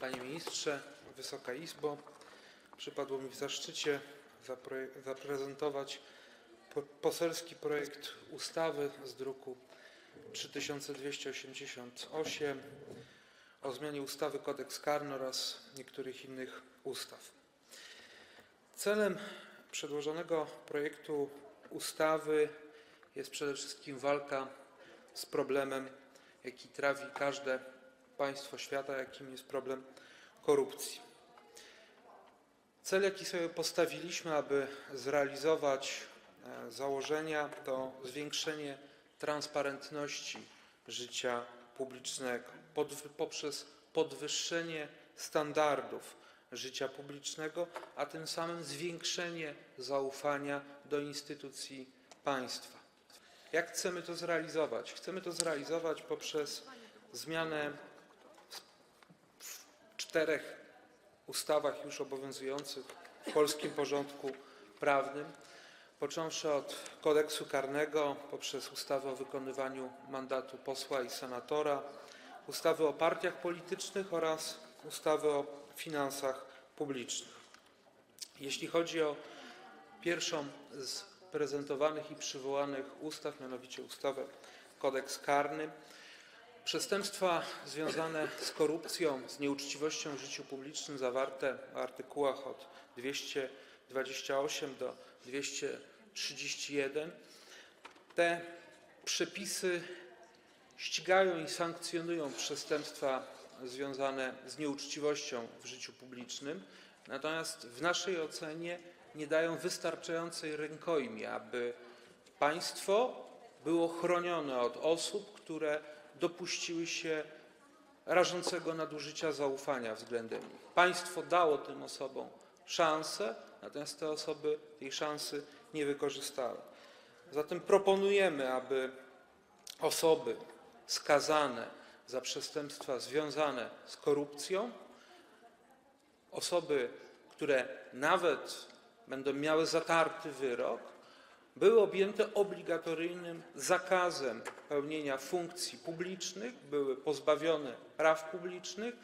Panie Ministrze, Wysoka Izbo, przypadło mi w zaszczycie zaprezentować po- poselski projekt ustawy z druku 3288 o zmianie ustawy Kodeks karny oraz niektórych innych ustaw. Celem przedłożonego projektu ustawy jest przede wszystkim walka z problemem, jaki trawi każde państwo świata, jakim jest problem korupcji. Cel, jaki sobie postawiliśmy, aby zrealizować e, założenia, to zwiększenie transparentności życia publicznego poprzez podwyższenie standardów życia publicznego, a tym samym zwiększenie zaufania do instytucji państwa. Jak chcemy to zrealizować? Chcemy to zrealizować poprzez zmianę czterech ustawach już obowiązujących w polskim porządku prawnym, począwszy od kodeksu karnego, poprzez ustawę o wykonywaniu mandatu posła i senatora, ustawy o partiach politycznych oraz ustawy o finansach publicznych. Jeśli chodzi o pierwszą z prezentowanych i przywołanych ustaw, mianowicie ustawę kodeks karny, Przestępstwa związane z korupcją, z nieuczciwością w życiu publicznym zawarte w artykułach od 228 do 231. Te przepisy ścigają i sankcjonują przestępstwa związane z nieuczciwością w życiu publicznym, natomiast w naszej ocenie nie dają wystarczającej rękojmi, aby państwo było chronione od osób, które dopuściły się rażącego nadużycia zaufania względem nich. Państwo dało tym osobom szansę, natomiast te osoby tej szansy nie wykorzystały. Zatem proponujemy, aby osoby skazane za przestępstwa związane z korupcją, osoby, które nawet będą miały zatarty wyrok, były objęte obligatoryjnym zakazem pełnienia funkcji publicznych, były pozbawione praw publicznych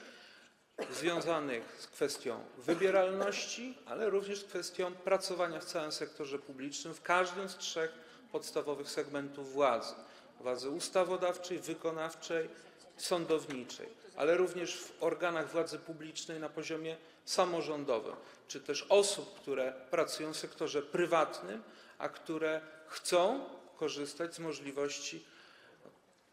związanych z kwestią wybieralności, ale również z kwestią pracowania w całym sektorze publicznym, w każdym z trzech podstawowych segmentów władzy: władzy ustawodawczej, wykonawczej, sądowniczej, ale również w organach władzy publicznej na poziomie samorządowym, czy też osób, które pracują w sektorze prywatnym, a które chcą korzystać z możliwości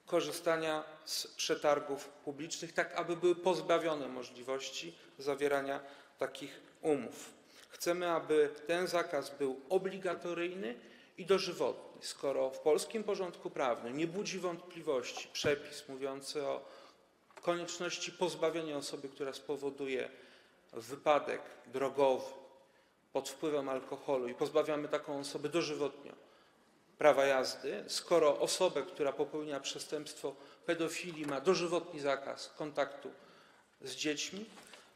korzystania z przetargów publicznych, tak aby były pozbawione możliwości zawierania takich umów. Chcemy, aby ten zakaz był obligatoryjny i dożywotni. Skoro w polskim porządku prawnym nie budzi wątpliwości przepis mówiący o konieczności pozbawienia osoby, która spowoduje wypadek drogowy pod wpływem alkoholu i pozbawiamy taką osobę dożywotnio prawa jazdy, skoro osobę, która popełnia przestępstwo pedofilii, ma dożywotni zakaz kontaktu z dziećmi,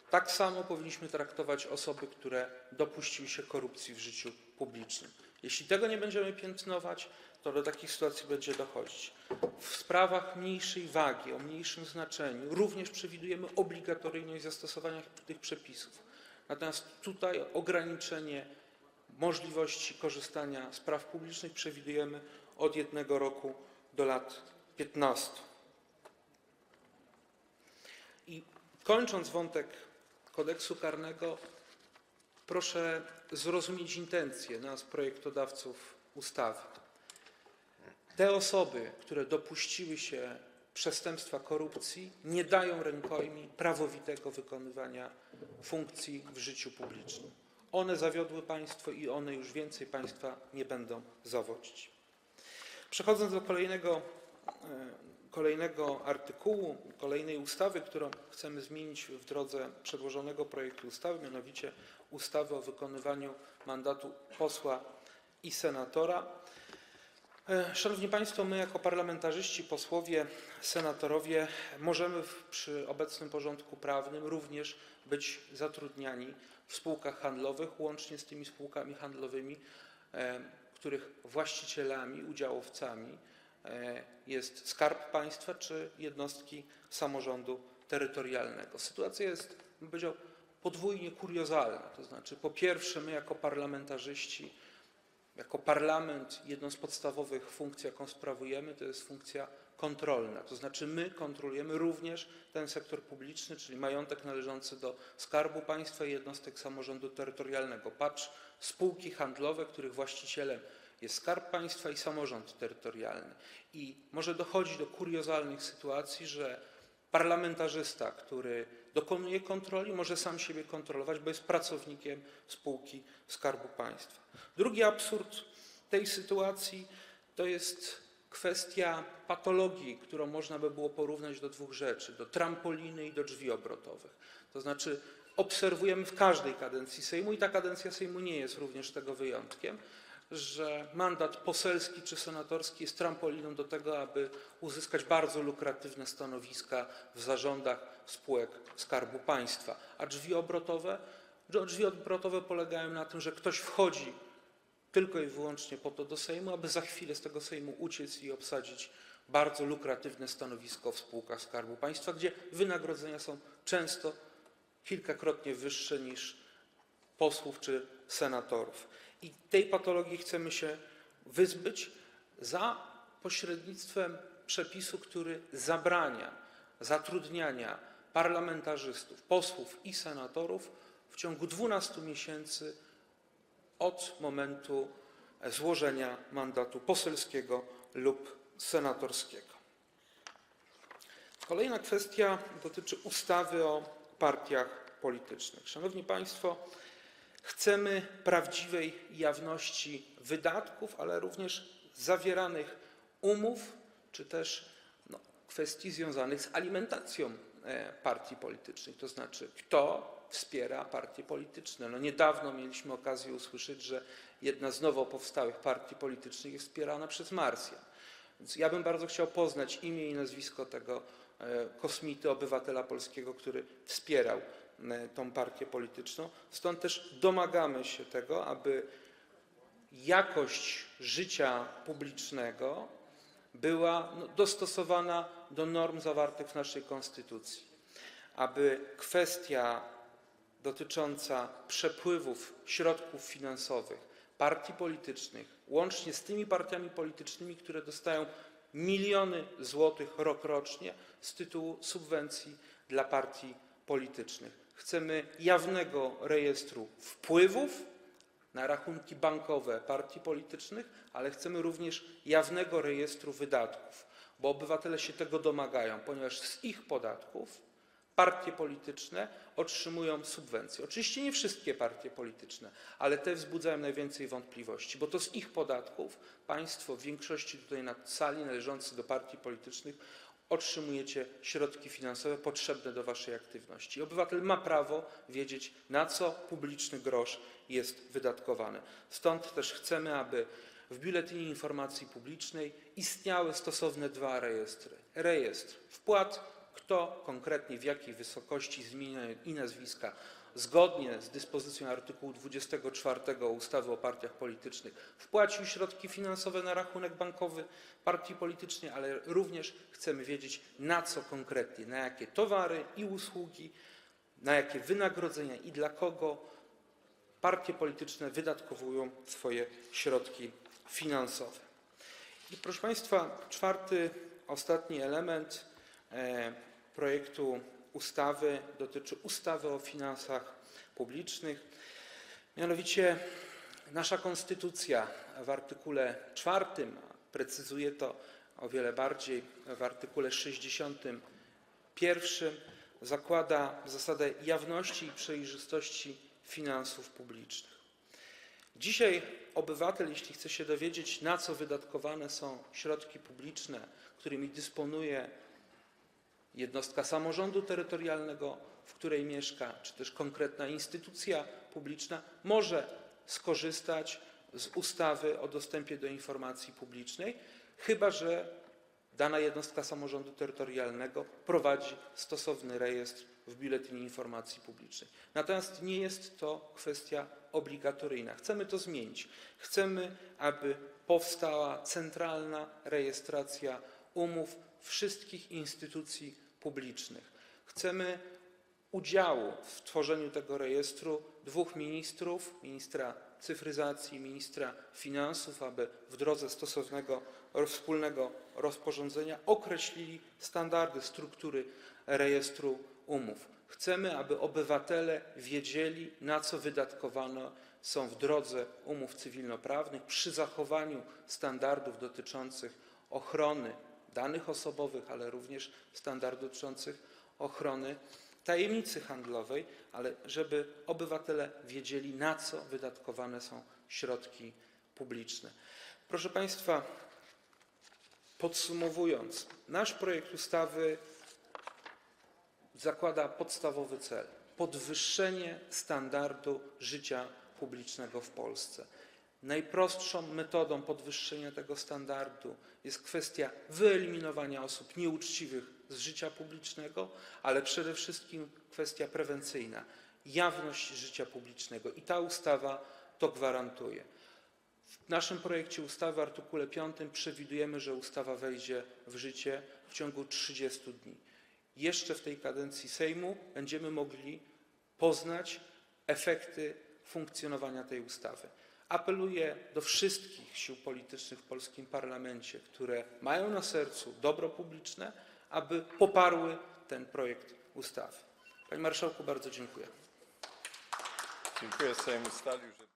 tak samo powinniśmy traktować osoby, które dopuściły się korupcji w życiu publicznym. Jeśli tego nie będziemy piętnować, to do takich sytuacji będzie dochodzić. W sprawach mniejszej wagi, o mniejszym znaczeniu również przewidujemy obligatoryjność zastosowania tych przepisów. Natomiast tutaj ograniczenie możliwości korzystania z praw publicznych przewidujemy od jednego roku do lat 15. I kończąc wątek kodeksu karnego, proszę zrozumieć intencje nas, projektodawców ustawy. Te osoby, które dopuściły się przestępstwa korupcji, nie dają rękojmi prawowitego wykonywania funkcji w życiu publicznym. One zawiodły państwo i one już więcej państwa nie będą zawodzić. Przechodząc do kolejnego, e, kolejnego artykułu, kolejnej ustawy, którą chcemy zmienić w drodze przedłożonego projektu ustawy, mianowicie ustawy o wykonywaniu mandatu posła i senatora. E, Szanowni Państwo, my jako parlamentarzyści, posłowie, senatorowie możemy przy obecnym porządku prawnym również być zatrudniani w spółkach handlowych, łącznie z tymi spółkami handlowymi, e, których właścicielami, udziałowcami e, jest Skarb Państwa czy jednostki samorządu terytorialnego. Sytuacja jest, bym powiedział, podwójnie kuriozalna. To znaczy, po pierwsze, my jako parlamentarzyści, jako parlament, jedną z podstawowych funkcji, jaką sprawujemy, to jest funkcja kontrolna. To znaczy, my kontrolujemy również ten sektor publiczny, czyli majątek należący do Skarbu Państwa i jednostek samorządu terytorialnego. Patrz, spółki handlowe, których właścicielem jest Skarb Państwa i samorząd terytorialny. I może dochodzić do kuriozalnych sytuacji, że parlamentarzysta, który dokonuje kontroli, może sam siebie kontrolować, bo jest pracownikiem spółki Skarbu Państwa. Drugi absurd tej sytuacji to jest kwestia patologii, którą można by było porównać do dwóch rzeczy: do trampoliny i do drzwi obrotowych. To znaczy, obserwujemy w każdej kadencji Sejmu, i ta kadencja Sejmu nie jest również tego wyjątkiem, że mandat poselski czy senatorski jest trampoliną do tego, aby uzyskać bardzo lukratywne stanowiska w zarządach spółek Skarbu Państwa. A drzwi obrotowe? Drzwi obrotowe polegają na tym, że ktoś wchodzi tylko i wyłącznie po to do Sejmu, aby za chwilę z tego Sejmu uciec i obsadzić bardzo lukratywne stanowisko w spółkach Skarbu Państwa, gdzie wynagrodzenia są często kilkakrotnie wyższe niż posłów czy senatorów. I tej patologii chcemy się wyzbyć za pośrednictwem przepisu, który zabrania zatrudniania parlamentarzystów, posłów i senatorów w ciągu 12 miesięcy od momentu złożenia mandatu poselskiego lub senatorskiego. Kolejna kwestia dotyczy ustawy o partiach politycznych. Szanowni Państwo, chcemy prawdziwej jawności wydatków, ale również zawieranych umów, czy też no, kwestii związanych z alimentacją e, partii politycznych, to znaczy kto wspiera partie polityczne. No niedawno mieliśmy okazję usłyszeć, że jedna z nowo powstałych partii politycznych jest wspierana przez Marsjan. Więc ja bym bardzo chciał poznać imię i nazwisko tego e, kosmity, obywatela polskiego, który wspierał tą partię polityczną. Stąd też domagamy się tego, aby jakość życia publicznego była no, dostosowana do norm zawartych w naszej konstytucji, aby kwestia dotycząca przepływów środków finansowych partii politycznych, łącznie z tymi partiami politycznymi, które dostają miliony złotych rokrocznie z tytułu subwencji dla partii politycznych. Chcemy jawnego rejestru wpływów na rachunki bankowe partii politycznych, ale chcemy również jawnego rejestru wydatków, bo obywatele się tego domagają, ponieważ z ich podatków partie polityczne otrzymują subwencje. Oczywiście nie wszystkie partie polityczne, ale te wzbudzają najwięcej wątpliwości, bo to z ich podatków państwo w większości tutaj na sali należący do partii politycznych otrzymujecie środki finansowe potrzebne do waszej aktywności. Obywatel ma prawo wiedzieć, na co publiczny grosz jest wydatkowany. Stąd też chcemy, aby w Biuletynie Informacji Publicznej istniały stosowne dwa rejestry. Rejestr wpłat kto konkretnie, w jakiej wysokości z imienia i nazwiska, zgodnie z dyspozycją artykułu 24 ustawy o partiach politycznych, wpłacił środki finansowe na rachunek bankowy partii politycznej, ale również chcemy wiedzieć, na co konkretnie, na jakie towary i usługi, na jakie wynagrodzenia i dla kogo partie polityczne wydatkowują swoje środki finansowe. I proszę Państwa, czwarty, ostatni element e, projektu ustawy dotyczy ustawy o finansach publicznych. Mianowicie nasza konstytucja w artykule 4 precyzuje to o wiele bardziej w artykule 61 zakłada zasadę jawności i przejrzystości finansów publicznych. Dzisiaj obywatel, jeśli chce się dowiedzieć, na co wydatkowane są środki publiczne, którymi dysponuje jednostka samorządu terytorialnego, w której mieszka, czy też konkretna instytucja publiczna może skorzystać z ustawy o dostępie do informacji publicznej, chyba że dana jednostka samorządu terytorialnego prowadzi stosowny rejestr w Biuletynie Informacji Publicznej. Natomiast nie jest to kwestia obligatoryjna. Chcemy to zmienić. Chcemy, aby powstała centralna rejestracja umów wszystkich instytucji publicznych. Chcemy udziału w tworzeniu tego rejestru dwóch ministrów, ministra cyfryzacji i ministra finansów, aby w drodze stosownego wspólnego rozporządzenia określili standardy struktury rejestru umów. Chcemy, aby obywatele wiedzieli, na co wydatkowane są w drodze umów cywilnoprawnych przy zachowaniu standardów dotyczących ochrony danych osobowych, ale również standardów dotyczących ochrony tajemnicy handlowej, ale żeby obywatele wiedzieli, na co wydatkowane są środki publiczne. Proszę Państwa, podsumowując, nasz projekt ustawy zakłada podstawowy cel podwyższenie standardu życia publicznego w Polsce. Najprostszą metodą podwyższenia tego standardu jest kwestia wyeliminowania osób nieuczciwych z życia publicznego, ale przede wszystkim kwestia prewencyjna jawność życia publicznego i ta ustawa to gwarantuje. W naszym projekcie ustawy w artykule 5 przewidujemy, że ustawa wejdzie w życie w ciągu 30 dni. Jeszcze w tej kadencji Sejmu będziemy mogli poznać efekty funkcjonowania tej ustawy. Apeluję do wszystkich sił politycznych w polskim parlamencie, które mają na sercu dobro publiczne, aby poparły ten projekt ustawy. Panie Marszałku, bardzo dziękuję. Dziękuję. Sejm ustalił, że...